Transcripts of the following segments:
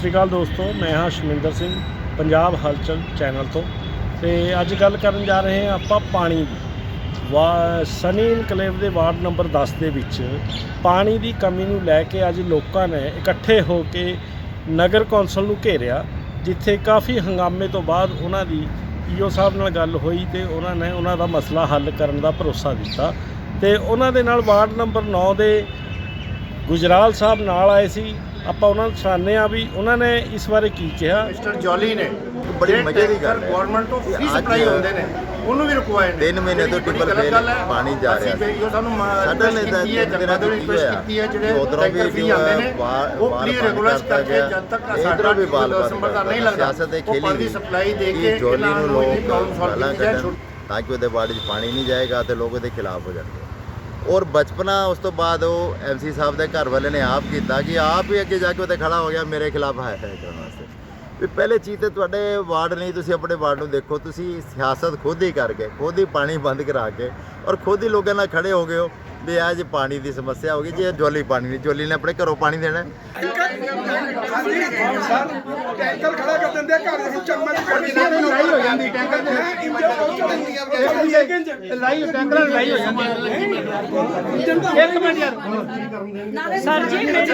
ਸ਼੍ਰੀ ਅਕਾਲ ਦੋਸਤੋ, ਮੈਂ ਹਾਂ ਸ਼ਮਿੰਦਰ ਸਿੰਘ, ਪੰਜਾਬ ਹਲਚਲ ਚੈਨਲ ਤੋਂ। ਤੇ ਅੱਜ ਗੱਲ ਕਰਨ ਜਾ ਰਹੇ ਹਾਂ ਆਪਾਂ ਪਾਣੀ ਦੀ। ਵਾ, ਸਨੀ ਇਨਕਲੇਵ ਦੇ ਵਾਰਡ ਨੰਬਰ 10 ਦੇ ਵਿੱਚ ਪਾਣੀ ਦੀ ਕਮੀ ਨੂੰ ਲੈ ਕੇ ਅੱਜ ਲੋਕਾਂ ਨੇ ਇਕੱਠੇ ਹੋ ਕੇ ਨਗਰ ਕੌਂਸਲ ਨੂੰ ਘੇਰਿਆ, ਜਿੱਥੇ ਕਾਫੀ ਹੰਗਾਮੇ ਤੋਂ ਬਾਅਦ ਉਹਨਾਂ ਦੀ ਈਓ ਸਾਹਿਬ ਨਾਲ ਗੱਲ ਹੋਈ ਤੇ ਉਹਨਾਂ ਨੇ ਉਹਨਾਂ ਦਾ ਮਸਲਾ ਹੱਲ ਕਰਨ ਦਾ ਭਰੋਸਾ ਦਿੱਤਾ। ਤੇ ਉਹਨਾਂ ਦੇ ਨਾਲ ਵਾਰਡ ਨੰਬਰ 9 ਦੇ ਗੁਜਰਾਲ ਸਾਹਿਬ ਨਾਲ ਆਏ ਸੀ। ਆਪਾਂ ਉਹਨਾਂ ਨੂੰ ਸੁਣਾਉਂਦੇ ਆ ਵੀ ਉਹਨਾਂ ਨੇ ਇਸ ਬਾਰੇ ਕੀ ਕਿਹਾ ਮਿਸਟਰ ਜੋਲੀ ਨੇ ਬੜੀ ਮਜ਼ੇ ਦੀ ਗੱਲ ਹੈ। ਗਵਰਨਮੈਂਟ ਤੋਂ ਫ੍ਰੀ ਸਪਲਾਈ ਹੁੰਦੇ ਨੇ ਉਹਨੂੰ ਵੀ ਰੁਕਵਾਏ ਨੇ ਤਿੰਨ ਮਹੀਨੇ ਤੋਂ ਗਲਤ ਫੇਲ। ਪਾਣੀ ਜਾ ਰਿਹਾ ਵੀ ਉਹ ਸਾਨੂੰ ਸਾਡਾ ਨੇ ਤਾਂ ਜਨਤਾ ਤੋਂ ਰਿਕਵੈਸਟ ਹੋਇਆ? ਕੀਤੀ ਹੈ ਜਿਹੜੇ ਉੱਧਰੋਂ ਵੀ ਟੈਂਕਰ ਜੋ ਆਉਂਦੇ ਨੇ ਉਹ ਫ੍ਰੀ ਰੈਗੂਲਰ ਕਰਕੇ। ਜਦ ਤੱਕ ਸਾਡਾ ਵੀ ਬਾਲ ਬਾਲ ਦਸੰਬਰ ਦਾ ਨਹੀਂ ਲੱਗਦਾ ਸਿਆਸਤ ਦੇ ਉਹ ਖੇਲੀ ਪਾਣੀ ਦੀ ਵੀ। ਸਪਲਾਈ ਦੇ ਕਿ ਜੋਲੀ ਨੂੰ ਨੂੰ ਲੋਕ ਤਾਂ ਕਿ ਉਹਦੇ ਬਾੜੀ 'ਚ ਪਾਣੀ ਨਹੀਂ ਜਾਏਗਾ ਤੇ ਲੋਕ ਉਹਦੇ ਖਿਲਾਫ ਹੋ ਜਾਣਗੇ ਔਰ ਬਚਪਨਾ, ਉਸ ਤੋਂ ਬਾਅਦ ਉਹ ਐਮਸੀ ਸਾਹਿਬ ਦੇ ਘਰ ਵਾਲੇ ਨੇ ਆਪ ਕੀਤਾ ਕਿ ਆਪ ਹੀ ਅੱਗੇ ਜਾ ਕੇ ਉੱਤੇ ਖੜਾ ਹੋ ਗਿਆ, ਮੇਰੇ ਖਿਲਾਫ ਹੈ ਹੈ ਕਰਨ ਵਾਸਤੇ। ਵੀ ਪਹਿਲੇ ਚੀਜ਼ ਤੇ ਤੁਹਾਡੇ ਵਾਰਡ ਨਹੀਂ, ਤੁਸੀਂ ਆਪਣੇ ਵਾਰਡ ਨੂੰ ਦੇਖੋ, ਤੁਸੀਂ ਸਿਆਸਤ ਖੁਦ ਹੀ ਕਰਕੇ, ਖੁਦ ਹੀ ਪਾਣੀ ਬੰਦ ਕਰਾ ਕੇ ਔਰ ਖੁਦ ਹੀ ਲੋਕਾਂ ਨਾਲ ਖੜੇ ਹੋ ਗਏ ਹੋ। ਵੀ ਅੱਜ ਪਾਣੀ ਦੀ ਸਮੱਸਿਆ ਹੋ ਗਈ ਜੇ ਜੋਲੀ ਪਾਣੀ ਨਹੀਂ ਜੋਲੀ ਨੇ ਆਪਣੇ ਘਰੋਂ ਪਾਣੀ ਦੇਣਾ। ਟੈਂਕਰ ਖੜਾ ਕਰ ਦਿੰਦੇ ਆ ਘਰ ਦੇ ਵਿੱਚ ਚੰਮਚ ਕੱਢ ਕੇ ਲੜਾਈ ਹੋ ਜਾਂਦੀ ਟੈਂਕਰ ਦੇ ਇੰਜੇ ਪਹੁੰਚ ਜਾਂਦੀ ਲੜਾਈ ਟੈਂਕਰ ਲੜਾਈ ਹੋ ਜਾਂਦੀ। ਇੱਕ ਮਿੰਟ ਯਾਰ। ਸਰ ਜੀ ਮੇਰੀ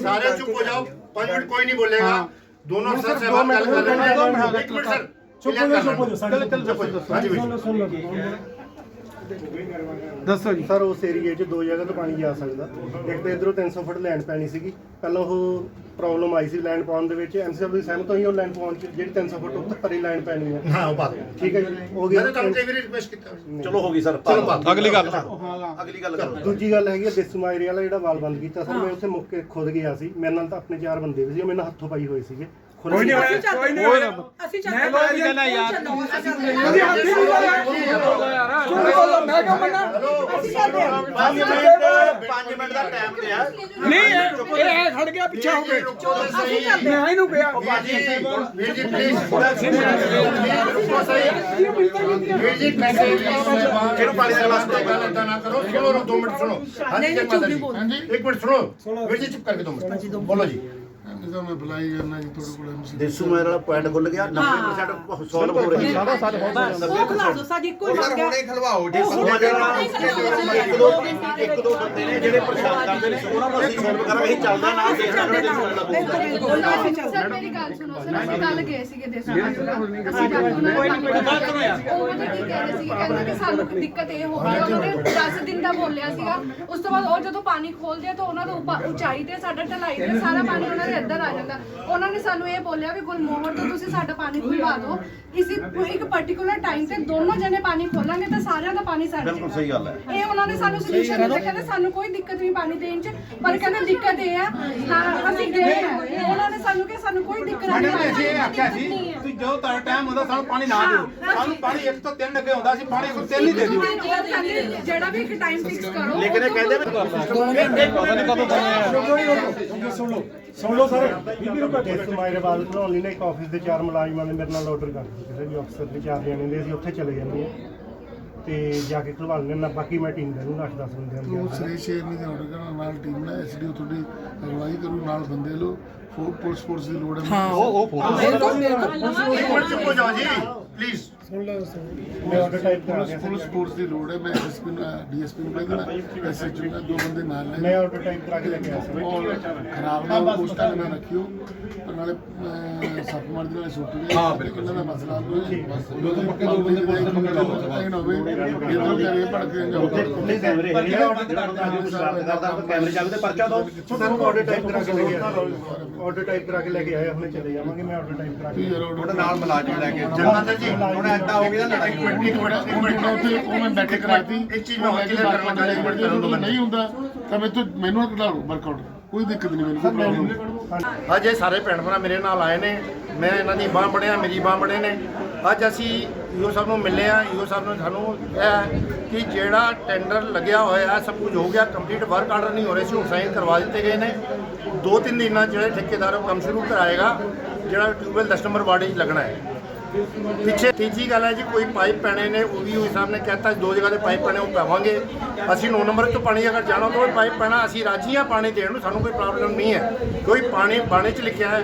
ਸਾਰੇ ਚੁੱਪ ਹੋ ਜਾਓ 5 ਮਿੰਟ ਕੋਈ ਨਹੀਂ ਬੋਲੇਗਾ। ਦੋਨੋਂ ਅਫਸਰ ਸਾਹਿਬਾਨ ਗੱਲ ਕਰ ਨੇ ਇੱਕ ਮਿੰਟ ਸਰ ਚੁੱਪ ਹੋ ਜਾਓ ਚਲ ਚਲ ਚੁੱਪ ਹੋ ਜਾਓ ਹਾਂਜੀ ਭਾਈ ਦੱਸੋ ਜੀ। ਸਰ ਉਸ ਏਰੀਏ 'ਚ ਦੋ ਜਗ੍ਹਾ ਤੋਂ ਪਾਣੀ ਜਾ ਸਕਦਾ। ਇੱਕ ਤਾਂ ਇਧਰੋਂ 300 ਫੁੱਟ ਲੈਂਡ ਪੈਣੀ ਸੀਗੀ। ਪਹਿਲਾਂ ਉਹ ਪ੍ਰੋਬਲਮ ਆਈ ਸੀ ਲੈਂਡ ਪਾਉਣ ਦੇ ਵਿੱਚ। ਐਮਸੀਐਫ ਦੀ ਸਹਿਮਤ ਹੋਈ ਉਹ ਲੈਂਡ ਪਾਉਣ 'ਚ ਜਿਹੜੀ 300 ਫੁੱਟ ਉੱਤੇ ਪਰੀ ਲੈਂਡ ਪੈਣੀ ਹੈ। ਹਾਂ ਉਹ ਬਾਤ ਠੀਕ ਹੈ ਜੀ ਹੋ ਮੈਂ ਤਾਂ ਤੁਹਾਨੂੰ ਗਿਆ ਕਈ ਵਾਰੀ ਰਿਕਵੈਸਟ ਕੀਤਾ ਚਲੋ ਹੋ ਗਈ ਸਰ ਅਗਲੀ ਗੱਲ। ਅਗਲੀ ਗੱਲ ਕਰੋ। ਦੂਜੀ ਗੱਲ ਹੈਗੀ ਹੈ ਦੇਸੂ ਏਰੀਆ ਵਾਲਾ ਜਿਹੜਾ ਵਾਲ ਬੰਦ ਕੀਤਾ ਸਰ ਮੈਂ ਉੱਥੇ ਮੁੱਕ ਕੇ ਖੁਦ ਗਿਆ ਸੀ। ਮੇਰੇ ਨਾਲ ਤਾਂ ਆਪਣੇ ਚਾਰ ਬੰਦੇ ਵੀ ਸੀ ਉਹ ਮੇਰੇ ਨਾਲ ਹੱਥੋਂ ਪਾਈ ਹੋਏ ਸੀਗੇ। ਕੋਈ ਨਹੀਂ ਸੀ। ਹੋਇਆ ਕੋਈ ਨਹੀਂ ਹੋਇਆ ਅਸੀਂ ਮੈਂ ਚੱਲ ਕੋਈ ਗੱਲ ਨਹੀਂ ਯਾਰ। ਹਾਂਜੀ ਹਾਂਜੀ ਵੀ ਬੋਲਿਆ ਝੂਠ ਬੋਲੋ ਮੈਂ ਕਿਉਂ ਮੰਨਾਂ? ਅਸੀਂ ਚੱਲਦੇ ਹਾਂ 5 ਮਿੰਟ 5 ਮਿੰਟ ਦਾ ਟਾਈਮ ਦਿਆ ਨਹੀਂ ਇਹ ਇਹ ਐ ਖੜ ਗਿਆ ਪਿੱਛੇ ਹੋ ਕੇ ਅਸੀਂ ਚੱਲਦੇ ਮੈਂ ਇਹਨੂੰ ਪਿਆ ਵੀਰ ਜੀ ਪਲੀਜ਼ ਰੁਕੋ ਸਹੀ ਵੀਰ ਜੀ ਪੈਸੇ ਵੀ ਇਹਨੂੰ ਪਾਣੀ ਦੇ ਵਾਸਤੇ ਗੱਲ ਏਦਾਂ ਨਾ ਕਰੋ। ਸੁਣੋ ਰੋ 2 ਮਿੰਟ ਸੁਣੋ। ਹਾਂਜੀ ਨਹੀਂ, ਜਗਮਾਤਾ ਚੁੱਪ ਜੀ ਨਹੀਂ ਹਾਂਜੀ ਇੱਕ ਮਿੰਟ ਸੁਣੋ। ਵੀਰ ਜੀ ਚੁੱਪ ਕਰਕੇ 2 ਮਿੰਟ। ਬੋਲੋ ਜੀ। ਤਾਂ ਮੈਂ ਅਪਲਾਈ ਕਰਨਾ ਜੀ ਤੁਹਾਡੇ ਕੋਲ ਐਮਸੀ ਦੇਸੂ ਮੇਰ ਵਾਲਾ ਪੁਆਇੰਟ ਖੁੱਲ ਗਿਆ 90% ਸੋਲਵ ਹੋ ਰਹੀ ਹੈ। ਉਹ ਖਲਾ ਦੋ ਸਾਡੀ ਕੋਈ ਮੰਗ ਗਿਆ ਖਲਵਾਓ ਜੀ ਇੱਕ ਦੋ ਇੱਕ ਦੋ ਬੰਦੇ ਨੇ ਜਿਹੜੇ ਪਰੇਸ਼ਾਨ ਕਰਦੇ ਨੇ ਉਹਨਾਂ ਨੂੰ ਅਸੀਂ ਸੋਲਵ ਕਰਾਂਗੇ ਅਸੀਂ ਚੱਲਦਾ ਨਾਲ ਅਸੀਂ ਦੇਖਣਾ ਚੱਲਦੇ ਉਹਨਾਂ ਨਾਲ। ਦੇ ਬਿਲਕੁਲ ਅਸੀਂ ਸਰ ਚੱਲਦੇ ਮੇਰੀ ਗੱਲ ਸੁਣੋ ਸਰ ਅਸੀਂ ਕੱਲ ਗਏ ਸੀਗੇ ਦੇਸਾਂ ਅਸੀਂ ਕੱਲ ਉਹਨਾਂ ਨੂੰ ਪਾਣੀ ਪਹੁੰਚਾਇਆ ਉਹ ਪਤਾ ਕੀ ਕਹਿ ਰਹੇ ਸੀ ਕਹਿੰਦੇ ਕਿ ਸਾਨੂੰ ਦਿੱਕਤ ਇਹ ਹੋ ਗਈ ਉਹਨਾਂ ਨੇ 10 ਦਿਨ ਦਾ ਬੋਲਿਆ ਸੀਗਾ। ਉਸ ਤੋਂ ਬਾਅਦ ਉਹ ਜਦੋਂ ਪਾਣੀ ਖੋਲਦੇ ਆ ਤਾਂ ਉਹਨਾਂ ਦਾ ਉੱਪਰ ਉਚਾਈ ਤੇ ਸਾਡਾ ਢਲਾਈ ਤੇ ਸਾਰਾ ਪਾਣੀ ਉਹਨਾਂ ਦੇ ਅੰਦਰ ਆ ਜਾਂਦਾ। ਉਹਨਾਂ ਨੇ ਸਾਨੂੰ ਇਹ ਬੋਲਿਆ ਕਿ ਗੁਲਮੋਹਰ ਤੋਂ ਤੁਸੀਂ ਸਾਡਾ ਪਾਣੀ ਖੁਲਵਾ ਦਿਓ। ਇਸੇ ਇੱਕ ਪਾਰਟਿਕੂਲਰ ਟਾਈਮ ਤੇ ਦੋਨੋਂ ਜਣੇ ਪਾਣੀ ਖੋਲਾਂਗੇ ਤਾਂ ਸਾਰਿਆਂ ਦਾ ਪਾਣੀ ਸੜ ਬਿਲਕੁਲ ਸਹੀ ਗੱਲ ਹੈ। ਇਹ ਉਹਨਾਂ ਨੇ ਸਾਨੂੰ ਸੋਲੂਸ਼ਨ ਦਿੱਤਾ ਕਹਿੰਦੇ ਸਾਨੂੰ ਕੋਈ ਦਿੱਕਤ ਨਹੀਂ ਪਾਣੀ ਦੇਣ ਚ ਪਰ ਕਹਿੰਦੇ ਦਿੱਕਤ ਇਹ ਆ ਹਾਂ ਅਸੀਂ ਗਏ ਆ। ਉਹਨਾਂ ਨੇ ਸਾਨੂੰ ਕਿ ਸਾਨੂੰ ਕੋਈ ਦਿੱਕਤ ਨਹੀਂ ਹੈ ਨੇ ਇਹ ਆਖਿਆ ਸੀ ਤੁਸੀਂ ਜਦੋਂ ਤੁਹਾਡਾ ਟਾਈਮ ਹੁੰਦਾ ਸਾਨੂੰ ਪਾਣੀ ਨਾ ਦਿਓ। ਸਾਨੂੰ ਪਾਣੀ ਇੱਕ ਤੋਂ ਤਿੰਨ ਅੱਗੇ ਹੁੰਦਾ ਸੀ ਪਾਣੀ ਕੋਈ ਤਿੰਨ ਹੀ ਦੇ ਦਿਓ। ਜਿਹੜਾ ਵੀ ਇੱਕ ਟਾਈਮ ਫਿਕਸ ਕਰੋ ਲੇਕਿਨ ਇਹ ਕਹਿੰਦੇ ਸੁਣ ਲਓ ਸਰ। ਬੀਬੀ ਰੁਕੋ ਦੇਸੂ ਮਾਇਰੇ ਵਾਲ ਬਣਾਉਣ ਲਈ ਨਾ ਇੱਕ ਆਫਿਸ ਦੇ ਚਾਰ ਮੁਲਾਜ਼ਮਾਂ ਨੇ ਮੇਰੇ ਨਾਲ ਆਰਡਰ ਕਰ ਦਿੱਤੇ ਕਿਸੇ ਵੀ ਅਫਸਰ ਦੇ ਚਾਰ ਜਣੇ ਦੇ ਅਸੀਂ ਉੱਥੇ ਚਲੇ ਜਾਂਦੇ ਆ ਤੇ ਜਾ ਕੇ ਖਲਵਾ ਨਾ ਬਾਕੀ ਮੈਂ ਟੀਮ ਦੇ ਨੂੰ 8-10 ਬੰਦਿਆਂ ਉਹ ਨੂੰ ਸ੍ਰੀ ਸ਼ੇਰਨੀ ਦੇ ਆਰਡਰ ਕਰਨਾ ਨਾਲ ਟੀਮ ਨਾਲ ਐਸਡੀਓ ਤੁਹਾਡੀ ਅਗਵਾਈ ਕਰੂ ਨਾਲ ਬੰਦੇ ਲੋ ਫੋਰ ਪੁਲਿਸ ਫੋਰਸ ਦੀ ਲੋੜ ਹੈ। ਉਹ ਉਹ ਇੱਕ ਮਿੰਟ ਚੁੱਪ ਹੋ ਜਾਓ ਜੀ ਪਲੀਜ਼ ਮੈਂ ਆਰਡਰ ਟਾਈਪ ਕਰਾ ਪੁਲਿਸ ਦਿਆ ਪੁਲਿਸ ਫੋਰਸ ਦੀ ਲੋੜ ਹੈ ਮੈਂ ਐਸਪੀ ਨੂੰ ਡੀਐਸਪੀ ਨੂੰ ਕਹਿ ਦੇਣਾ ਐਸਐਚਓ ਨਾਲ ਦੋ ਬੰਦੇ ਨਾਲ ਮੈਂ ਲੈ ਆਰਡਰ ਟਾਈਪ ਕਰਾ ਕੇ ਲੈ ਕੇ ਆਇਆ ਸੀ। ਔਰ ਖਰਾਬ ਨਾ ਪੋਸਟਾਂ ਨਾ ਰੱਖਿਓ ਪਰ ਨਾਲੇ ਸੱਪ ਮਾਰ ਦੇ ਨਾਲੇ ਸੁੱਟ ਗਏ। ਹਾਂ ਬਿਲਕੁਲ। ਇਹਨਾਂ ਦਾ ਮਸਲਾ ਹੱਲ ਹੋਏ ਦੋ ਤੋਂ ਪੱਕੇ ਦੋ ਬੰਦੇ ਪੋਸਟ ਮੰਗ ਲਓ ਨਾ ਹੋਵੇ ਇਧਰੋਂ ਕਰੇ ਭੜ ਕੇ ਜਾਓ। ਨਹੀਂ ਕੈਮਰੇ ਹੈਗੇ ਆ, order ਕਰਦਾ ਕੈਮਰੇ ਚੱਲਦੇ ਪਰਚਾ ਦੋ। ਸਰ ਆਰਡਰ ਟਾਈਪ ਕਰਾ ਕੇ ਲੈ ਕੇ ਆਇਆ। ਆਰਡਰ ਟਾਈਪ ਕਰਾ ਕੇ ਲੈ ਕੇ ਆਇਆ ਹੁਣੇ ਚਲੇ ਜਾਵਾਂਗੇ ਮੈਂ ਆਰਡਰ ਟਾਈਪ ਕਰਾ ਕੇ order ਨਾਲ ਮੁਲਾਜ਼ਮ ਲੈ ਕੇ ਜਨਮਾਤਾ ਜੀ ਹੁਣ ਐਦਾਂ ਹੋ ਗਿਆ ਲੜਾਈ ਇੱਕ ਮਿੰਟ ਇੱਕ ਮਿੰਟ ਇੱਕ ਮਿੰਟ ਉੱਥੇ ਉਹ ਮੈਂ ਬੈਠੇ ਕਰਾਤੀ। ਇੱਕ ਚੀਜ਼ ਮੈਂ ਹੋਰ ਕਰਨਾ ਚਾਹੁੰਦਾ, ਇੱਕ ਮਿੰਟ ਕਰਨ ਮੈਨੂੰ। ਨਹੀਂ ਹੁੰਦਾ ਤਾਂ ਮੈਂ ਤੋਂ ਮੈਨੂਅਲ ਕਢਾ ਲਓ ਵਰਕਆਊਟ ਕੋਈ ਦਿੱਕਤ ਨਹੀਂ ਮੈਨੂੰ ਕੋਈ ਪ੍ਰੋਬਲਮ ਅੱਜ ਇਹ ਸਾਰੇ ਭੈਣ ਭਰਾ ਮੇਰੇ ਨਾਲ ਆਏ ਨੇ। ਮੈਂ ਇਹਨਾਂ ਦੀ ਬਾਂਹ ਬੜਿਆ ਮੇਰੀ ਬਾਂਹ ਬੜੇ ਨੇ। ਅੱਜ ਅਸੀਂ ਈਓ ਸਾਹਿਬ ਨੂੰ ਮਿਲੇ ਆ ਈਓ ਸਾਹਿਬ ਨੇ ਸਾਨੂੰ ਕਿਹਾ ਕਿ ਜਿਹੜਾ ਟੈਂਡਰ ਲੱਗਿਆ ਹੋਇਆ ਹੈ, ਸਭ ਕੁਝ ਹੋ ਗਿਆ। ਕੰਪਲੀਟ ਵਰਕ ਆਰਡਰ ਨਹੀਂ ਹੋ ਰਹੇ ਸੀ ਹੁਣ ਸਾਈਨ ਕਰਵਾ ਦਿੱਤੇ ਗਏ ਨੇ। ਦੋ ਤਿੰਨ ਦਿਨਾਂ ਜਿਹੜੇ ਠੇਕੇਦਾਰ ਉਹ ਕੰਮ ਸ਼ੁਰੂ ਕਰਾਏਗਾ। ਜਿਹੜਾ ਟਿਊਬਵੈਲ 10 ਨੰਬਰ ਵਾਰਡ 'ਚ ਲੱਗਣਾ ਹੈ। ਪਿੱਛੇ ਤੀਜੀ ਗੱਲ ਹੈ ਜੀ, ਕੋਈ ਪਾਈਪ ਪੈਣੇ ਨੇ, ਉਹ ਵੀ ਉਹ ਸਾਹਿਬ ਨੇ ਕਹਿਤਾ, ਦੋ ਜਗ੍ਹਾ ਤੇ ਪਾਈਪ ਪੈਣੇ, ਉਹ ਪਾਵਾਂਗੇ। ਅਸੀਂ 9 ਨੰਬਰ ਤੋਂ ਪਾਣੀ ਅਗਰ ਜਾਣਾ ਤਾਂ ਉਹ ਪਾਈਪ ਪੈਣਾ, ਅਸੀਂ ਰਾਜੀ ਹਾਂ ਪਾਣੀ ਦੇਣ ਨੂੰ ਸਾਨੂੰ ਕੋਈ ਪ੍ਰੋਬਲਮ ਨਹੀਂ ਹੈ। ਕੋਈ ਪਾਣੀ, ਬਾਣੇ 'ਚ ਲਿਖਿਆ ਹੈ,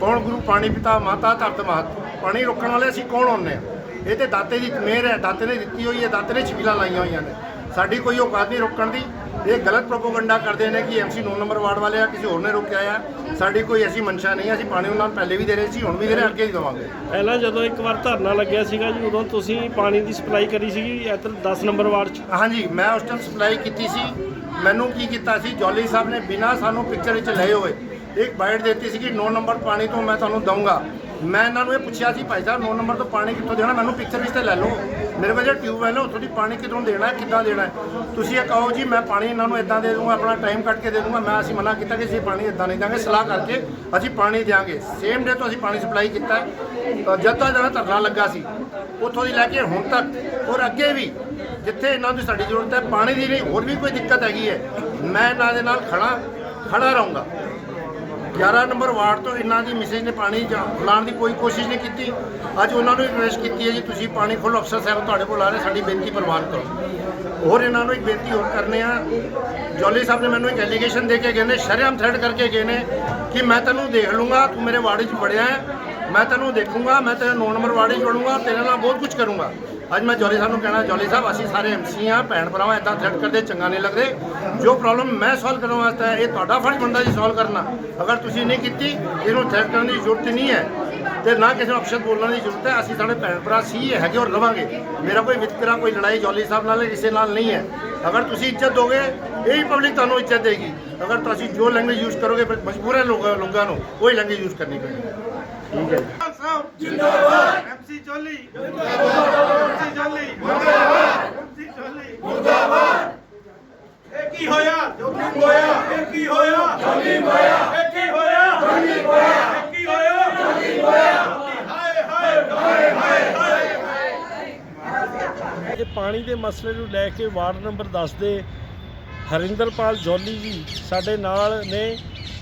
ਕੌਣ ਗੁਰੂ ਪਾਣੀ ਪਿਤਾ, ਮਾਤਾ ਧਰਤ ਮਾਤ ਪਾਣੀ ਰੋਕਣ ਵਾਲੇ ਅਸੀਂ ਕੌਣ ਹੁੰਨੇ ਆ? ਇਹ ਤੇ ਦਾਤੇ ਦੀ ਮਿਹਰ ਹੈ, ਦਾਤੇ ਨੇ ਦਿੱਤੀ ਹੋਈ ਹੈ, ਦਾਤੇ ਨੇ ਛਬੀਲਾਂ ਲਾਈਆਂ ਹੋਈਆਂ ਨੇ। ਸਾਡੀ ਕੋਈ ਔਕਾਤ ਨਹੀਂ ਰੋਕਣ ਦੀ। ਇਹ ਗਲਤ ਪ੍ਰੋਪਗੈਂਡਾ ਕਰਦੇ ਨੇ ਕਿ ਐਮਸੀ 9 ਨੰਬਰ ਵਾਰਡ ਵਾਲੇ ਆ ਕਿਸੇ ਹੋਰ ਨੇ ਰੋਕਿਆ ਆ। ਸਾਡੀ ਕੋਈ ਐਸੀ ਮਨਸ਼ਾ ਨਹੀਂ ਅਸੀਂ ਪਾਣੀ ਉਹਨਾਂ ਨੂੰ ਪਹਿਲੇ ਵੀ ਦੇ ਰਹੇ ਸੀ ਹੁਣ ਵੀ ਦੇ ਰਹੇ ਅੱਗੇ ਵੀ ਦੇਵਾਂਗੇ। ਪਹਿਲਾਂ ਜਦੋਂ ਇੱਕ ਵਾਰ ਧਰਨਾ ਲੱਗਿਆ ਸੀਗਾ ਜੀ ਉਦੋਂ ਤੁਸੀਂ ਪਾਣੀ ਦੀ ਸਪਲਾਈ ਕਰੀ ਸੀਗੀ ਇੱਧਰ 10 ਨੰਬਰ ਵਾਰਡ 'ਚ? ਹਾਂਜੀ ਮੈਂ ਉਸ ਟਾਈਮ ਸਪਲਾਈ ਕੀਤੀ ਸੀ। ਮੈਨੂੰ ਕੀ ਕੀਤਾ ਸੀ ਜੋਲੀ ਸਾਹਿਬ ਨੇ ਬਿਨਾਂ ਸਾਨੂੰ ਪਿਕਚਰ ਵਿੱਚ ਲਏ ਹੋਏ ਇੱਕ ਬਾਈਟ ਦਿੱਤੀ ਸੀ ਕਿ 9 ਨੰਬਰ ਪਾਣੀ ਤੋਂ ਮੈਂ ਤੁਹਾਨੂੰ ਦਊਂਗਾ। ਮੈਂ ਇਹਨਾਂ ਨੂੰ ਇਹ ਪੁੱਛਿਆ ਸੀ, ਭਾਈ ਸਾਹਿਬ 9 ਨੰਬਰ ਤੋਂ ਪਾਣੀ ਕਿੱਥੋਂ ਦੇਣਾ? ਮੈਨੂੰ ਪਿਕਚਰ ਵਿੱਚ ਤੇ ਲੈ ਲਓ। ਮੇਰੇ ਕੋਲ ਜਿਹੜਾ ਟਿਊਬਵੈਲ ਹੈ ਉੱਥੋਂ ਦੀ ਪਾਣੀ ਕਿੱਥੋਂ ਦੇਣਾ ਹੈ ਕਿੱਦਾਂ ਦੇਣਾ ਹੈ? ਤੁਸੀਂ ਇਹ ਕਹੋ ਜੀ, ਮੈਂ ਪਾਣੀ ਇਹਨਾਂ ਨੂੰ ਇਦਾਂ ਦੇ ਦੂੰਗਾ, ਆਪਣਾ ਟਾਈਮ ਕੱਢ ਕੇ ਦੇ ਦੂੰਗਾ। ਮੈਂ ਅਸੀਂ ਮਨਾ ਕੀਤਾ ਕਿ ਅਸੀਂ ਪਾਣੀ ਇਦਾਂ ਨਹੀਂ ਦਾਂਗੇ ਸਲਾਹ ਕਰਕੇ ਅਸੀਂ ਪਾਣੀ ਦਿਆਂਗੇ। ਸੇਮ ਡੇ ਤੋਂ ਅਸੀਂ ਪਾਣੀ ਸਪਲਾਈ ਕੀਤਾ ਹੈ। ਜਦ ਤੱਕ ਜਿਹੜਾ ਧਰਨਾ ਲੱਗਾ ਸੀ, ਉੱਥੋਂ ਦੀ ਲੈ ਕੇ ਹੁਣ ਤੱਕ। ਔਰ ਅੱਗੇ ਵੀ, ਜਿੱਥੇ ਇਹਨਾਂ ਦੀ ਸਾਡੀ ਜ਼ਰੂਰਤ ਹੈ, ਪਾਣੀ ਦੀ ਨਹੀਂ, ਹੋਰ ਵੀ ਕੋਈ ਦਿੱਕਤ ਹੈਗੀ ਹੈ, ਮੈਂ ਇਹਨਾਂ ਦੇ ਨਾਲ ਖੜਾ ਖੜਾ ਰਹੂੰਗਾ। 11 ਨੰਬਰ ਵਾਰਡ ਤੋਂ ਇਹਨਾਂ ਦੀ ਮਿਸੇਜ ਨੇ ਪਾਣੀ ਜਾ- ਲਾਉਣ ਦੀ ਕੋਈ ਕੋਸ਼ਿਸ਼ ਨਹੀਂ ਕੀਤੀ। ਅੱਜ ਉਹਨਾਂ ਨੂੰ ਰਿਕਵੈਸਟ ਕੀਤੀ ਹੈ ਜੀ, ਤੁਸੀਂ ਪਾਣੀ ਖੋਲ੍ਹੋ, ਅਫਸਰ ਸਾਹਿਬ ਤੁਹਾਡੇ ਕੋਲ ਆ ਰਹੇ, ਸਾਡੀ ਬੇਨਤੀ ਪ੍ਰਵਾਨ ਕਰੋ। ਹੋਰ ਇਹਨਾਂ ਨੂੰ ਇੱਕ ਬੇਨਤੀ ਹੋਰ ਕਰਨੇ ਆ। ਜੋਲੀ ਸਾਹਿਬ ਨੇ ਮੈਨੂੰ ਇੱਕ ਐਲੀਗੇਸ਼ਨ ਦੇ ਕੇ ਗਏ ਨੇ ਸ਼ਰਮ ਥ੍ਰੈਡ ਕਰਕੇ ਗਏ ਨੇ ਕਿ ਮੈਂ ਤੈਨੂੰ ਦੇਖ ਲੂੰਗਾ, ਤੂੰ ਮੇਰੇ ਵਾਰਡ 'ਚ ਵੜਿਆ ਮੈਂ ਤੈਨੂੰ ਦੇਖੂੰਗਾ, ਮੈਂ ਤੇਰੇ 9 ਨੰਬਰ ਵਾਰਡ 'ਚ ਵੜੂੰਗਾ, ਤੇਰੇ ਨਾਲ ਬਹੁਤ ਕੁਝ ਕਰੂੰਗਾ। ਅੱਜ ਮੈਂ ਜੌਲੀ ਸਾਹਿਬ ਨੂੰ ਕਹਿਣਾ ਜੌਲੀ ਸਾਹਿਬ, ਅਸੀਂ ਸਾਰੇ ਐਮਸੀ ਆ ਭੈਣ ਭਰਾਵਾਂ ਇਦਾਂ ਥ੍ਰੈਡ ਕਰਦੇ, ਚੰਗਾ ਨਹੀਂ ਲੱਗਦੇ। ਜੋ ਪ੍ਰੋਬਲਮ ਮੈਂ ਸੋਲਵ ਕਰਨ ਵਾਸਤੇ ਇਹ ਤੁਹਾਡਾ ਫਰਜ਼ ਬਣਦਾ ਜੀ ਸੋਲਵ ਕਰਨਾ। ਅਗਰ ਤੁਸੀਂ ਨਹੀਂ ਕੀਤੀ, ਇਹਨੂੰ ਥ੍ਰੈਡ ਕਰਨ ਦੀ ਜ਼ਰੂਰਤ ਨਹੀਂ ਹੈ। ਤੇ ਨਾ ਕਿਸੇ ਨੂੰ ਅਪਸ਼ਬਦ ਬੋਲਣ ਦੀ ਜ਼ਰੂਰਤ ਹੈ, ਅਸੀਂ ਸਾਡੇ ਭੈਣ ਭਰਾ ਸੀ ਹੈਗੇ ਔਰ ਰਵਾਂਗੇ ਮੇਰਾ ਕੋਈ ਵਿਤਕਰਾ, ਕੋਈ ਲੜਾਈ ਜੌਲੀ ਸਾਹਿਬ ਨਾਲ, ਕਿਸੇ ਨਾਲ ਨਹੀਂ ਹੈ। ਅਗਰ ਤੁਸੀਂ ਇੱਜ਼ਤ ਦੋਗੇ, ਇਹ ਹੀ ਪਬਲਿਕ ਤੁਹਾਨੂੰ ਇੱਜ਼ਤ ਦੇਗੀ। ਅਗਰ ਤੁਸੀਂ ਜੋ ਲੈਂਗੁਏਜ ਯੂਜ਼ ਕਰੋਗੇ, ਫਿਰ ਮਜਬੂਰ ਹੈ ਲੋਕਾਂ ਨੂੰ ਉਹੀ ਲੈਂਗੁਏਜ ਯੂਜ਼ ਕਰਨੀ ਪਏਗੀ ਐਮਸੀ ਚੋਲੀ ਐਮਸੀ ਚੋਲੀ ਐਮਸੀ ਚੋਲੀ ਇਹ ਕੀ ਹੋਇਆ? ਜੋ ਕੀ ਹੋਇਆ ਇਹ ਕੀ ਹੋਇਆ? ਜੋਲੀ ਹੋਇਆ ਇਹ ਕੀ ਹੋਇਆ? ਜੋਲੀ ਹੋਇਆ ਇਹ ਕੀ ਹੋਇਆ? ਜੋਲੀ ਹੋਇਆ ਹਾਏ ਹਾਏ ਹਾਏ ਹਾਏ ਇਹ ਪਾਣੀ ਦੇ ਮਸਲੇ ਨੂੰ ਲੈ ਕੇ ਵਾਰਡ ਨੰਬਰ 10 ਦੇ ਹਰਿੰਦਰਪਾਲ ਜੋਲੀ ਜੀ ਸਾਡੇ ਨਾਲ ਨੇ।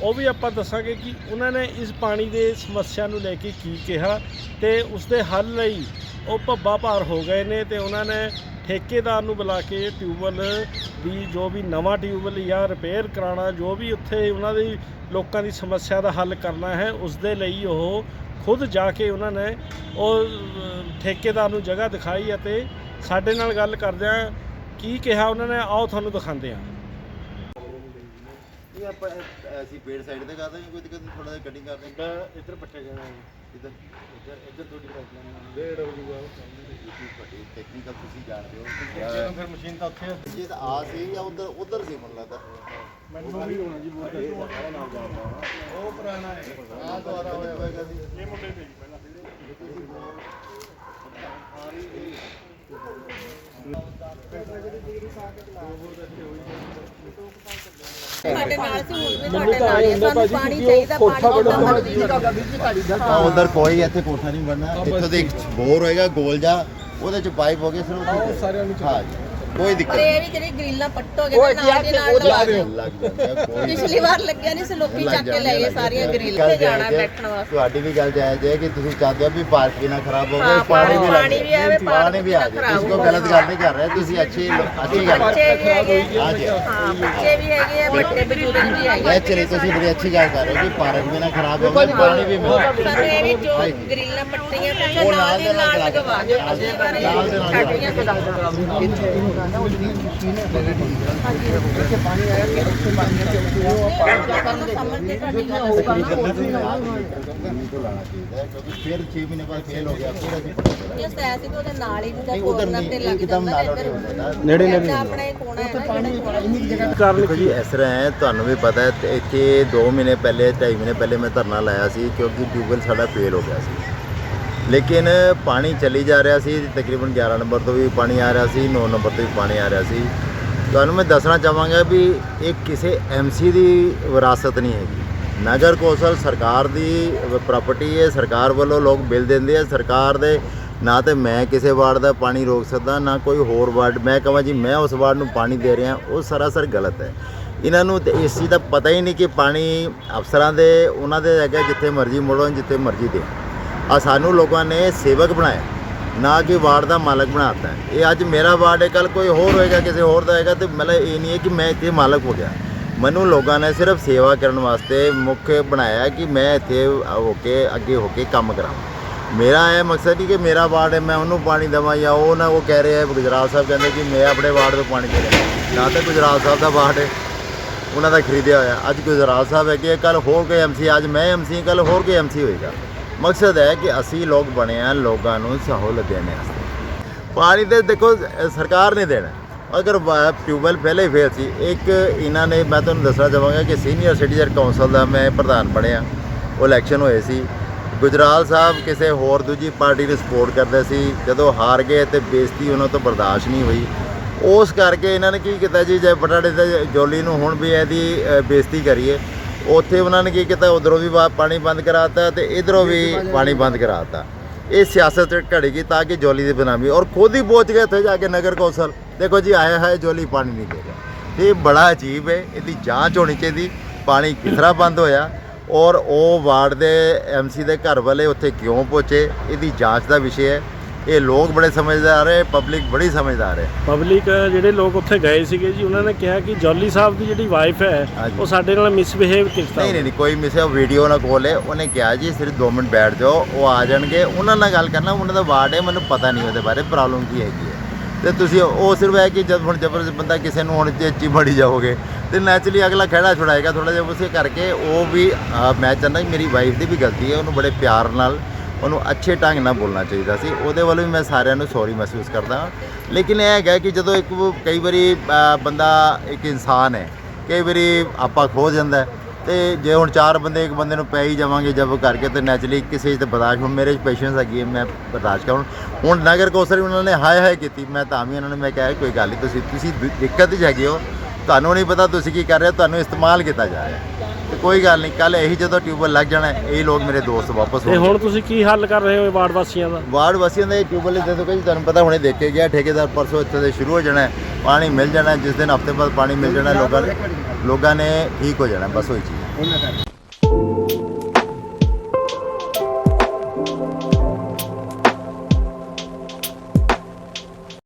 ਉਹ ਵੀ ਆਪਾਂ ਦੱਸਾਂਗੇ ਕਿ ਉਹਨਾਂ ਨੇ ਇਸ ਪਾਣੀ ਦੇ ਸਮੱਸਿਆ ਨੂੰ ਲੈ ਕੇ ਕੀ ਕਿਹਾ ਤੇ ਉਸ ਦੇ ਹੱਲ ਲਈ ਉਹ ਭੱਬਾ ਭਾਰ ਹੋ ਗਏ ਨੇ ਤੇ ਉਹਨਾਂ ਨੇ ਠੇਕੇਦਾਰ ਨੂੰ ਬੁਲਾ ਕੇ ਟਿਊਬਵੈੱਲ ਦੀ ਜੋ ਵੀ ਨਵਾਂ ਟਿਊਬਵੈੱਲ ਜਾਂ ਰਿਪੇਅਰ ਕਰਾਉਣਾ, ਜੋ ਵੀ ਉੱਥੇ ਉਹਨਾਂ ਦੀ ਲੋਕਾਂ ਦੀ ਸਮੱਸਿਆ ਦਾ ਹੱਲ ਕਰਨਾ ਹੈ ਉਸ ਦੇ ਲਈ ਉਹ ਖੁਦ ਜਾ ਕੇ ਉਹਨਾਂ ਨੇ ਉਹ ਠੇਕੇਦਾਰ ਨੂੰ ਜਗ੍ਹਾ ਦਿਖਾਈ ਅਤੇ ਸਾਡੇ ਨਾਲ ਗੱਲ ਕਰਦਿਆਂ ਕੀ ਕਿਹਾ ਉਹਨਾਂ ਨੇ, ਆਓ ਤੁਹਾਨੂੰ ਦਿਖਾਉਂਦੇ ਹਾਂ। ਇਹ ਆਪਾਂ ਐਸੀ ਪੇੜ ਸਾਈਡ ਤੇ ਕਰਦੇ ਹਾਂ ਕੋਈ ਦਿੱਕਤ ਨਹੀਂ ਥੋੜਾ ਜਿਹਾ ਕਟਿੰਗ ਕਰਦੇ ਹਾਂ। ਇੱਧਰ ਪੱਟੇ ਜਾਣਾ ਇੱਧਰ। ਇੱਧਰ ਇੱਧਰ ਥੋੜੀ ਪਾਈਪਲਾਈਨ ਡੇਢ ਹੋ। ਜੂਗਾ ਤੁਹਾਡੀ ਟੈਕਨੀਕਲ ਤੁਸੀਂ ਜਾਣਦੇ ਹੋ। ਫਿਰ ਮਸ਼ੀਨ ਤਾਂ ਉੱਥੇ ਇਹ ਤਾਂ ਆ ਸੀ ਜਾਂ ਉਧਰ ਉਧਰ ਸੀ ਮਨ ਲੱਗਦਾ। ਮੈਨੂੰ ਵੀ ਹੋਣਾ ਜੀ ਉਹ ਪੁਰਾਣਾ ਹੈ। ਆ ਦੁਆਰਾ ਹੋਇਆ ਹੋਵੇਗਾ ਜੀ। ਇਹ ਮੁੰਡੇ ਤੇ ਜੀ। ਪਹਿਲਾਂ ਸਾਡੇ ਨਾਲ ਸੀ ਹੁਣ ਵੀ ਸਾਡੇ ਨਾਲ ਹੀ ਆ। ਸਾਨੂੰ ਪਾਣੀ ਚਾਹੀਦਾ ਪਾਣੀ ਦਾ ਉਧਰ ਕੋਈ ਇੱਥੇ ਕੋਠਾ ਨਹੀਂ ਬਣਨਾ। ਇੱਥੋਂ ਦੇ ਇੱਕ ਬੋਰ ਹੋਏਗਾ ਗੋਲ ਜਾ ਉਹਦੇ ਚ ਪਾਈਪ ਹੋ ਗਏ ਸਿਰਫ ਸਾਰਿਆਂ ਨੂੰ ਹਾਂ ਜੀ, ਕੋਈ ਦਿੱਕਤ ਪਰ ਇਹ ਵੀ ਜਿਹੜੀ ਗ੍ਰਿਲਾਂ ਪੱਟੋਗੇ ਨਾ ਨਾਲ ਦੇ ਨਾਲ ਲਗਾ ਦਿਓ। ਨਹੀਂ ਲੱਗ ਜਾਂਦਾ ਕੋਈ ਪਿਛਲੀ ਵਾਰ ਲੱਗਿਆ ਨਹੀਂ ਸੀ ਲੋਕੀ ਚੱਕ ਕੇ ਲੈ ਗਏ ਸਾਰੀਆਂ ਗ੍ਰਿਲਾਂ ਤੇ ਜਾਣਾ ਬੈਠਣ ਵਾਸਤੇ। ਤੁਹਾਡੀ ਵੀ ਗੱਲ ਜਾਇਜ਼ ਹੈ ਕਿ ਤੁਸੀਂ ਚਾਹਦੇ ਹੋ ਵੀ ਪਾਰਕ ਵੀ ਨਾ ਖਰਾਬ ਹੋਵੇ ਹਾਂ, ਪਾਣੀ ਵੀ ਲੱਗ ਪਾਣੀ ਵੀ ਆਵੇ, ਪਾਰਕ ਪਾਣੀ ਵੀ ਆ ਵੀ ਨਾ ਜਾਏ ਤੁਸੀਂ ਕੋਈ ਖਰਾਬ ਗਲਤ ਗੱਲ ਨਹੀਂ ਕਰ ਰਹੇ ਤੁਸੀਂ ਅੱਛੀ ਅੱਛੀ ਗੱਲ ਬੱਚੇ ਵੀ ਹੈਗੇ ਹਾਂ ਜੀ ਹਾਂ ਬੱਚੇ ਵੀ ਹੈਗੇ ਆ ਵੱਡੇ ਬਜ਼ੁਰਗ ਵੀ ਹੈਗੇ ਐਕਚੁਅਲੀ ਤੁਸੀਂ ਬੜੀ ਅੱਛੀ ਗੱਲ ਕਰ ਰਹੇ ਹੋ ਕਿ ਪਾਰਕ ਵੀ ਨਾ ਖਰਾਬ ਹੋਵੇ ਪਾਣੀ ਵੀ ਮਿਲੇ ਪਰ ਇਹ ਵੀ ਜੋ ਗ੍ਰਿਲਾਂ ਪੱਟੀਆਂ ਤੇ ਉਹ ਨਾਲ ਦੇ ਨਾਲ ਲਗਵਾ ਦਿਓ। ਅਸੀਂ ਪਰ ਨਾਲ ਦੇ ਨਾਲ ਛੱਡੀਆਂ ਤੇ ਸਮਝਦੇ ਸਾਡੀ ਗੱਲ ਹੋਊਗਾ ਨਾ ਕਿਉਂਕਿ ਫਿਰ 6 ਮਹੀਨੇ ਬਾਅਦ ਫੇਲ ਹੋ ਗਿਆ ਫਿਰ ਅਸੀਂ ਪਤਾ ਇਹ ਸੈਸ ਸੀ ਉਹਦੇ ਨਾਲ ਹੀ ਜਿਹਦਾ ਨਹੀਂ ਉਧਰ ਕੋਰਨਰ ਨਹੀਂ ਤੇ ਲੱਗ ਇੱਕਦਮ ਜਾਂਦਾ ਨਾਲ ਇੱਧਰ। ਨੇੜੇ ਨੇੜੇ ਆਪਣਾ ਇਹ ਕੋਣਾ ਹੈ ਨਾ ਜਿਹੜਾ ਕੋਣਾ ਕਾਰਨ ਦੇਖੋ ਜੀ ਇਸ ਤਰ੍ਹਾਂ ਹੈ, ਤੁਹਾਨੂੰ ਵੀ ਪਤਾ ਹੈ ਇੱਥੇ 2 ਮਹੀਨੇ ਪਹਿਲੇ 2.5 ਮਹੀਨੇ ਪਹਿਲੇ ਮੈਂ ਧਰਨਾ ਲਾਇਆ ਸੀ ਕਿਉਂਕਿ ਟਿਊਬਵੈੱਲ ਸਾਡਾ ਫੇਲ ਹੋ ਗਿਆ ਸੀ। ਲੇਕਿਨ ਪਾਣੀ ਚੱਲੀ ਜਾ ਰਿਹਾ ਸੀ, ਤਕਰੀਬਨ 11 ਨੰਬਰ ਤੋਂ ਵੀ ਪਾਣੀ ਆ ਰਿਹਾ ਸੀ 9 ਨੰਬਰ ਤੋਂ ਵੀ ਪਾਣੀ ਆ ਰਿਹਾ ਸੀ। ਤੁਹਾਨੂੰ ਮੈਂ ਦੱਸਣਾ ਚਾਹਾਂਗਾ ਵੀ ਇਹ ਕਿਸੇ ਐਮਸੀ ਦੀ ਵਿਰਾਸਤ ਨਹੀਂ ਹੈਗੀ। ਨਗਰ ਕੌਂਸਲ ਸਰਕਾਰ ਦੀ ਪ੍ਰਾਪਰਟੀ ਹੈ, ਸਰਕਾਰ ਵੱਲੋਂ ਲੋਕ ਬਿੱਲ ਦਿੰਦੇ ਆ, ਸਰਕਾਰ ਦੇ ਨਾ ਤੇ ਮੈਂ ਕਿਸੇ ਵਾਰਡ ਦਾ ਪਾਣੀ ਰੋਕ ਸਕਦਾ, ਨਾ ਕੋਈ ਹੋਰ ਵਾਰਡ। ਮੈਂ ਕਹਾਂ ਜੀ, ਮੈਂ ਉਸ ਵਾਰਡ ਨੂੰ ਪਾਣੀ ਦੇ ਰਿਹਾ, ਉਹ ਸਰਾਸਰ ਗਲਤ ਹੈ। ਇਹਨਾਂ ਨੂੰ ਤੇ ਇਸ ਚੀਜ਼ ਦਾ ਪਤਾ ਹੀ ਨਹੀਂ ਕਿ ਪਾਣੀ ਅਫਸਰਾਂ ਦੇ, ਉਹਨਾਂ ਦੇ ਹੈਗਾ ਜਿੱਥੇ ਮਰਜ਼ੀ ਮੋੜੋ, ਜਿੱਥੇ ਮਰਜ਼ੀ ਦੇ। ਆ ਸਾਨੂੰ ਲੋਕਾਂ ਨੇ ਸੇਵਕ ਬਣਾਇਆ। ਨਾ ਕਿ ਵਾਰਡ ਦਾ ਮਾਲਕ ਬਣਾਤਾ ਹੈ ਇਹ ਅੱਜ ਮੇਰਾ ਵਾਰਡ ਹੈ, ਕੱਲ ਕੋਈ ਹੋਰ ਹੋਏਗਾ, ਕਿਸੇ ਹੋਰ ਦਾ ਹੋਏਗਾ, ਤੇ ਮਤਲਬ ਇਹ ਨਹੀਂ ਹੈ ਕਿ ਮੈਂ ਇੱਥੇ ਮਾਲਕ ਹੋ ਗਿਆ। ਮੈਨੂੰ ਲੋਕਾਂ ਨੇ ਸਿਰਫ ਸੇਵਾ ਕਰਨ ਵਾਸਤੇ ਮੁੱਖ ਬਣਾਇਆ ਕਿ ਮੈਂ ਇੱਥੇ ਹੋ ਕੇ, ਅੱਗੇ ਹੋ ਕੇ ਕੰਮ ਕਰਾਂ। ਮੇਰਾ ਇਹ ਮਕਸਦ ਨਹੀਂ ਕਿ ਮੇਰਾ ਵਾਰਡ ਹੈ, ਮੈਂ ਉਹਨੂੰ ਪਾਣੀ ਦੇਵਾਂ ਜਾਂ ਉਹ ਨਾ ਉਹ ਕਹਿ ਰਿਹਾ ਗੁਜਰਾਤ ਸਾਹਿਬ ਕਹਿੰਦੇ ਕਿ ਮੈਂ ਆਪਣੇ ਵਾਰਡ ਤੋਂ ਪਾਣੀ ਦੇ ਰਿਹਾ। ਨਾ ਤਾਂ ਗੁਜਰਾਤ ਸਾਹਿਬ ਦਾ ਵਾਰਡ ਹੈ। ਉਹਨਾਂ ਦਾ ਖਰੀਦਿਆ ਹੋਇਆ। ਅੱਜ ਗੁਜਰਾਲ ਸਾਹਿਬ ਹੈਗੇ ਕਿ ਕੱਲ ਹੋਰ ਕੋਈ ਐਮਸੀ ਅੱਜ ਮੈਂ ਐਮਸੀ ਕੱਲ ਹੋਰ ਕੋਈ ਐਮਸੀ ਹੋਏਗਾ। ਮਕਸਦ ਹੈ ਕਿ ਅਸੀਂ ਲੋਕ ਬਣੇ ਆ, ਲੋਕਾਂ ਨੂੰ ਸਹੂਲਤ ਦੇਣੇ ਵਾਸਤੇ। ਪਾਣੀ ਤੇ ਦੇਖੋ, ਸਰਕਾਰ ਨੇ ਦੇਣਾ। ਅਗਰ ਵਾ- ਟਿਊਬਵੈੱਲ ਪਹਿਲੇ ਹੀ ਫੇਲ ਸੀ, ਇੱਕ ਇਹਨਾਂ ਨੇ, ਮੈਂ ਤੁਹਾਨੂੰ ਦੱਸਣਾ ਚਾਹਾਂਗਾ ਕਿ ਸੀਨੀਅਰ ਸਿਟੀਜ਼ਨ ਕੌਂਸਲ ਦਾ ਮੈਂ ਪ੍ਰਧਾਨ ਬਣਿਆ। ਉਹ ਇਲੈਕਸ਼ਨ ਹੋਏ ਸੀ। ਗੁਜਰਾਲ ਸਾਹਿਬ ਕਿਸੇ ਹੋਰ ਦੂਜੀ ਪਾਰਟੀ ਨੂੰ ਸਪੋਰਟ ਕਰਦੇ ਸੀ। ਜਦੋਂ ਹਾਰ ਗਏ ਤੇ ਬੇਇੱਜ਼ਤੀ ਉਹਨਾਂ ਤੋਂ ਬਰਦਾਸ਼ਤ ਨਹੀਂ ਹੋਈ। ਉਸ ਕਰਕੇ ਇਹਨਾਂ ਨੇ ਕੀ ਕੀਤਾ ਜੀ ਜੇ ਬਟਾੜੇ ਤੇ ਜੋਲੀ ਨੂੰ ਹੁਣ ਵੀ ਇਹਦੀ ਅ, ਬੇਇੱਜ਼ਤੀ ਕਰੀਏ ਉੱਥੇ ਉਹਨਾਂ ਨੇ ਕੀ ਕੀਤਾ ਉਧਰੋਂ ਵੀ ਵਾ- ਪਾਣੀ ਬੰਦ ਕਰਾਤਾ ਤੇ ਇਧਰੋਂ ਵੀ ਪਾਣੀ ਬੰਦ ਕਰਾਤਾ। ਇਹ ਸਿਆਸਤ ਘੜੇਗੀ ਤਾਂ ਕਿ ਜੋਲੀ ਦੀ ਬਨਾਮੀ ਔਰ ਖੁਦ ਹੀ ਪਹੁੰਚ ਗਏ ਉੱਥੇ ਜਾ ਕੇ ਨਗਰ ਕੌਂਸਲ। ਦੇਖੋ ਜੀ ਆਇਆ ਹੈ ਜੋਲੀ ਪਾਣੀ ਨਹੀਂ ਦੇ ਰਿਹਾ। ਇਹ ਬੜਾ ਅਜੀਬ ਹੈ ਇਹਦੀ ਜਾਂਚ ਹੋਣੀ ਚਾਹੀਦੀ ਪਾਣੀ ਕਿਸ ਤਰ੍ਹਾਂ ਬੰਦ ਹੋਇਆ ਔਰ ਉਹ ਵਾਰਡ ਦੇ ਐਮਸੀ ਦੇ ਘਰ ਵਾਲੇ ਉੱਥੇ ਕਿਉਂ ਪਹੁੰਚੇ ਇਹਦੀ ਜਾਂਚ ਦਾ ਵਿਸ਼ੇ ਹੈ। ਇਹ ਲੋਕ ਬੜੇ ਸਮਝਦਾਰ ਹੈ ਪਬਲਿਕ ਬੜੀ ਸਮਝਦਾਰ ਹੈ। ਪਬਲਿਕ ਜਿਹੜੇ ਲੋਕ ਉੱਥੇ ਗਏ ਸੀਗੇ ਜੀ ਉਹਨਾਂ ਨੇ ਕਿਹਾ ਕਿ ਜੌਲੀ ਸਾਹਿਬ ਦੀ ਜਿਹੜੀ ਵਾਈਫ ਹੈ। ਉਹ ਸਾਡੇ ਨਾਲ ਮਿਸਬਿਹੇਵ ਕੀਤਾ। ਨਹੀਂ ਨਹੀਂ ਕੋਈ ਮਿਸੇ ਵੀਡੀਓ ਨਾ ਕੋਲ ਹੈ। ਉਹਨੇ ਕਿਹਾ ਜੀ ਸਿਰਫ 2 ਮਿੰਟ ਬੈਠ ਜਾਓ ਉਹ ਆ ਜਾਣਗੇ। ਉਹਨਾਂ ਨਾਲ ਗੱਲ ਕਰਨਾ ਉਹਨਾਂ ਦਾ ਵਾਰਡ ਹੈ ਮੈਨੂੰ ਪਤਾ ਨਹੀਂ ਉਹਦੇ ਬਾਰੇ ਪ੍ਰੋਬਲਮ ਕੀ ਹੈਗੀ ਹੈ। ਤੇ ਤੁਸੀਂ ਉਹ ਸਿਰਫ ਹੈ ਕਿ ਜਦ ਹੁਣ ਜ਼ਬਰਦਸਤ ਬੰਦਾ ਕਿਸੇ ਨੂੰ ਹੁਣ ਚੇਚੀ ਬੜੀ ਜਾਓਗੇ ਤੇ ਨੈਚੁਰਲੀ ਅਗਲਾ ਖੜਾ ਛੁਡਾਏਗਾ ਥੋੜਾ ਜਿਹਾ ਉਸੇ ਕਰਕੇ। ਉਹ ਵੀ ਮੈਂ ਚਾਹੁੰਦਾ ਮੇਰੀ ਵਾਈਫ ਦੀ ਵੀ ਗਲਤੀ ਹੈ ਉਹਨੂੰ ਬੜੇ ਪਿਆਰ ਨਾਲ ਉਹਨੂੰ ਅੱਛੇ ਢੰਗ ਨਾਲ ਬੋਲਣਾ ਚਾਹੀਦਾ ਸੀ। ਉਹਦੇ ਵੱਲੋਂ ਵੀ ਮੈਂ ਸਾਰਿਆਂ ਨੂੰ ਸੌਰੀ ਮਹਿਸੂਸ ਕਰਦਾ ਹਾਂ। ਲੇਕਿਨ ਇਹ ਹੈਗਾ ਕਿ ਜਦੋਂ ਇੱਕ ਕਈ ਵਾਰੀ ਬੰਦਾ ਇੱਕ ਇਨਸਾਨ ਹੈ, ਕਈ ਵਾਰੀ ਆਪਾ ਖੋ ਜਾਂਦਾ ਹੈ, ਤੇ ਜੇ ਹੁਣ ਚਾਰ ਬੰਦੇ ਇੱਕ ਬੰਦੇ ਨੂੰ ਪੈ ਹੀ ਜਾਵਾਂਗੇ ਜਬ ਕਰਕੇ ਤੇ ਨੈਚੁਰਲੀ ਕਿਸੇ ਤੇ ਬਰਦਾਸ਼ਤ, ਹੁਣ ਮੇਰੇ ਚ ਪੇਸ਼ੈਂਸ ਹੈਗੀ ਹੈ, ਮੈਂ ਬਰਦਾਸ਼ਤ ਕਰਾਂ। ਹੁਣ ਨਗਰ ਕੌਂਸਲ ਉਹਨਾਂ ਨੇ ਹਾਏ ਹਾਏ ਕੀਤੀ, ਮੈਂ ਤਾਂ ਵੀ ਉਹਨਾਂ ਨੇ ਮੈਂ ਕਿਹਾ, ਕੋਈ ਗੱਲ ਨਹੀਂ ਤੁਸੀਂ ਤੁਸੀਂ ਦਿੱਕਤ 'ਚ ਹੈਗੇ ਹੋ ਤੁਹਾਨੂੰ ਨਹੀਂ ਪਤਾ ਤੁਸੀਂ ਕੀ ਕਰ ਰਹੇ ਹੋ ਤੁਹਾਨੂੰ ਇਸਤੇਮਾਲ ਕੀਤਾ ਜਾ ਰਿਹਾ। ਹੈ ਤੇ ਕੋਈ ਗੱਲ ਨਹੀਂ ਕੱਲ ਇਹੀ ਜਦੋਂ ਟਿਊਬਵੈੱਲ ਲੱਗ ਜਾਣਾ ਹੈ, ਇਹੀ ਲੋਕ ਮੇਰੇ ਦੋਸਤ ਵਾਪਸ ਤੇ ਹੋਣਗੇ ਹੁਣ ਤੁਸੀਂ ਕੀ ਹੱਲ ਕਰ ਰਹੇ ਹੋ ਵਾਰਡ ਵਾਸੀਆਂ ਦਾ? ਵਾਰਡ ਵਾਸੀਆਂ ਦਾ ਇਹ ਟਿਊਬਵੈੱਲ ਦੇ ਦੋ ਜੀ ਤੁਹਾਨੂੰ ਪਤਾ ਹੁਣੇ ਦੇਖੇ ਗਿਆ ਠੇਕੇਦਾਰ ਪਰਸੋਂ ਇੱਥੇ ਦੇ ਸ਼ੁਰੂ ਹੋ ਜਾਣਾ ਹੈ ਪਾਣੀ ਮਿਲ ਜਾਣਾ ਹੈ, ਜਿਸ ਦਿਨ ਹਫ਼ਤੇ ਬਾਅਦ ਪਾਣੀ ਮਿਲ ਜਾਣਾ ਹੈ, ਲੋਕਾਂ ਨੇ ਲੋਕਾਂ ਨੇ ਠੀਕ ਹੋ ਜਾਣਾ ਹੈ, ਬਸ ਉਹੀ ਚੀਜ਼।